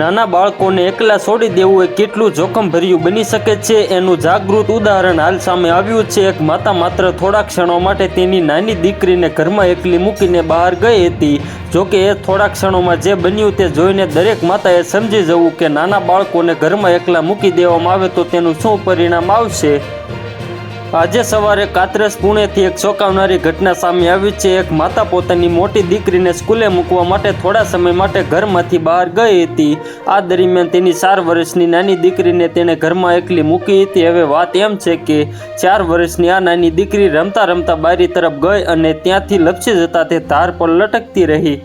નાના બાળકોને એકલા છોડી દેવું એ કેટલું જોખમભર્યું બની શકે છે એનું જાગૃત ઉદાહરણ હાલ સામે આવ્યું છે. એક માતા માત્ર થોડા ક્ષણો માટે તેની નાની દીકરીને ઘરમાં એકલી મૂકીને બહાર ગઈ હતી. જોકે એ થોડા ક્ષણોમાં જે બન્યું તે જોઈને દરેક માતાએ સમજી જવું કે નાના બાળકોને ઘરમાં એકલા મૂકી દેવામાં આવે તો તેનું શું પરિણામ આવશે? આજે સવારે કાત્રસ પુણેથી એક ચોંકાવનારી ઘટના સામે આવી છે. એક માતા પોતાની મોટી દીકરીને સ્કૂલે મૂકવા માટે થોડા સમય માટે ઘરમાંથી બહાર ગઈ હતી. આ દરમિયાન તેની ચાર વર્ષની નાની દીકરીને તેણે ઘરમાં એકલી મૂકી હતી. હવે વાત એમ છે કે ચાર વર્ષની આ નાની દીકરી રમતા રમતા બારી તરફ ગઈ અને ત્યાંથી લપસી જતા તે ધાર પર લટકતી રહી.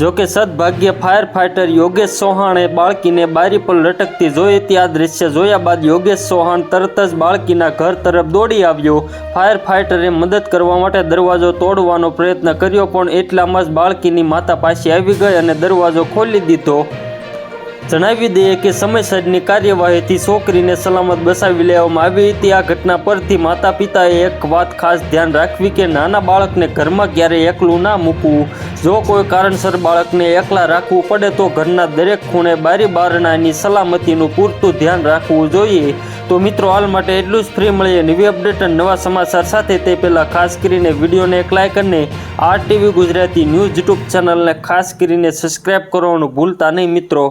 જોકે સદભાગ્ય ફાયર ફાઇટર યોગેશ ચૌહાણે બાળકીને બારી પર લટકતી જોઈ આ દ્રશ્ય જોયા બાદ યોગેશ ચૌહાણ તરત જ બાળકીના ઘર તરફ દોડી આવ્યો. ફાયર ફાઇટરે મદદ કરવા માટે દરવાજો તોડવાનો પ્રયત્ન કર્યો, પણ એટલામાં જ બાળકીની માતા પાસે આવી ગઈ અને દરવાજો ખોલી દીધો. જણાવી દઈએ કે સમયસરની કાર્યવાહીથી છોકરીને સલામત બસાવી લેવામાં આવી હતી. આ ઘટના પરથી માતા પિતાએ એક વાત ખાસ ધ્યાન રાખવી કે નાના બાળકને ઘરમાં ક્યારેય એકલું ના મૂકવું. જો કોઈ કારણસર બાળકને એકલા રાખવું પડે તો ઘરના દરેક ખૂણે બારી બારણાની સલામતીનું પૂરતું ધ્યાન રાખવું જોઈએ. તો મિત્રો, હાલ માટે એટલું જ. ફ્રી મળીએ નવી અપડેટ અને નવા સમાચાર સાથે. તે પહેલાં ખાસ કરીને વિડીયોને એક લાઇક અને R TV Gujarati news YouTube ચેનલને ખાસ કરીને સબસ્ક્રાઈબ કરવાનું ભૂલતા નહીં મિત્રો.